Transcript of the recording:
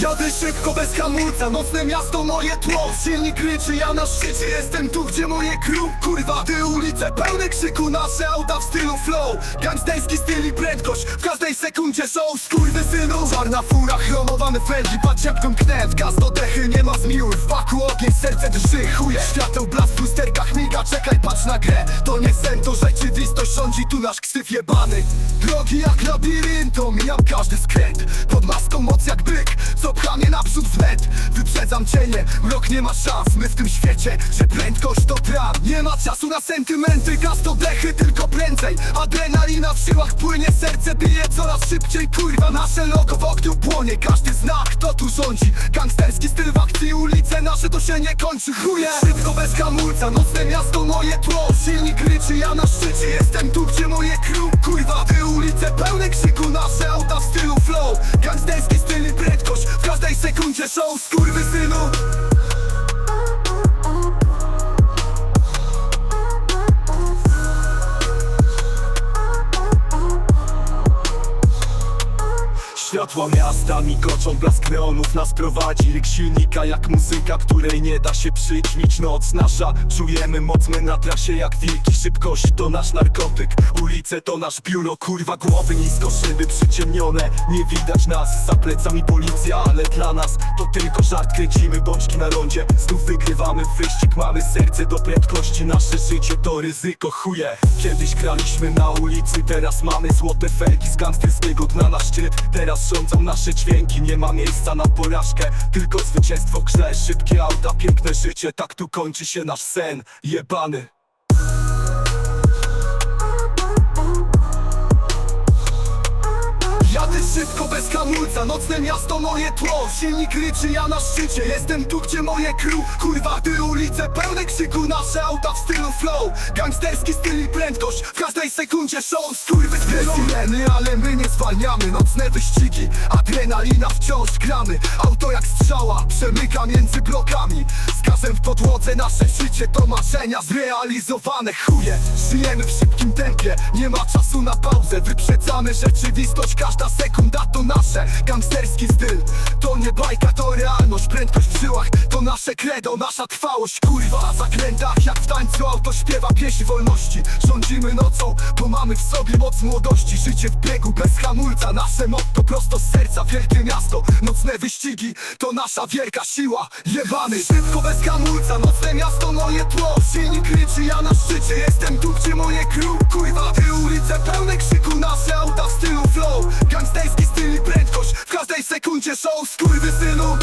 Jadę szybko bez hamulca, nocne miasto moje tło. Silnik ryczy, ja na szczycie jestem tu, gdzie moje crew Kurwa, ty ulice pełne krzyku, nasze auta w stylu flow. Gangsterski styl i prędkość, w każdej sekundzie show Skurwy synu, czarna fura, chromowany Fendi Patrz jak pęknę, w gaz. Do dechy, nie ma zmiłuj W baku ogień, serce drży, chuje Świateł blask w lusterkach miga, czekaj, patrz na grę To nie sen, to rzeczywistość, rządzi tu nasz ksyw jebany Drogi jak labirynt, omijam każdy skręt. Pod maską moc jak byk, co pcha mnie naprzód wnet. Wyprzedzam cienie, mrok nie ma szans. My w tym świecie, że prędkość to tram Nie ma czasu na sentymenty, gaz to dechy tylko prędzej. Adrenalina w żyłach płynie, serce bije coraz szybciej. Kurwa, nasze logo w ogniu płonie. Każdy zna, kto tu rządzi. Gangsterski styl w akcji, ulice nasze to się nie kończy. Chuje, szybko bez hamulca, nocne miasto moje tło. Silnik ryczy, ja na szczycie jestem tu, gdzie moje crew ulice pełne krzyku, nasze auta w stylu flow. Gangsterski styl i prędkość, w każdej sekundzie show Skurwysynu Światła miasta migoczą, blask neonów nas prowadzi. Ryk silnika jak muzyka, której nie da się przyćmić. Noc nasza, czujemy moc, my na trasie jak wilki. Szybkość to nasz narkotyk, ulice to nasz biuro. Kurwa głowy nisko, szyby przyciemnione. Nie widać nas, za plecami policja Ale dla nas to tylko żart, kręcimy bączki na rondzie Znów wygrywamy wyścig, mamy serce do prędkości Nasze życie to ryzyko, chuje. Kiedyś graliśmy na ulicy, teraz mamy złote felki Z gangsterskiego dna na szczyt, teraz rządzą nasze dźwięki. Nie ma miejsca na porażkę, tylko zwycięstwo. Grze Szybkie auta, piękne życie, tak tu kończy się nasz sen Jebany hamulca, nocne miasto moje tło. Silnik ryczy, ja na szczycie, jestem tu gdzie moje crew. Kurwa, ty ulice pełne krzyku, nasze auta w stylu flow. Gangsterski styl i prędkość, w każdej sekundzie show. Skurwy sireny, ale my nie zwalniamy. Nocne wyścigi, adrenalina wciąż gramy. Auto jak strzała, przemyka między blokami. Z gazem w podłodze, nasze życie to marzenia Zrealizowane. Chuje, żyjemy w szybkim tempie. Nie ma czasu na pauzę, wyprzedzamy rzeczywistość Każda sekunda to nasze, gangsterski styl. To nie bajka, to realność Prędkość w żyłach, to nasze credo Nasza trwałość, kurwa, zakrętach Jak w tańcu auto śpiewa pieśń wolności. Rządzimy nocą, bo mamy w sobie moc młodości. Życie w biegu, bez hamulca Nasze motto prosto z serca, wielkie miasto. Nocne wyścigi, to nasza wielka siła Jebany, szybko bez hamulca Nocne miasto, moje tło. Silnik ryczy, ja na szczycie. Jestem tu, gdzie moje sekundzie show, skurwysynu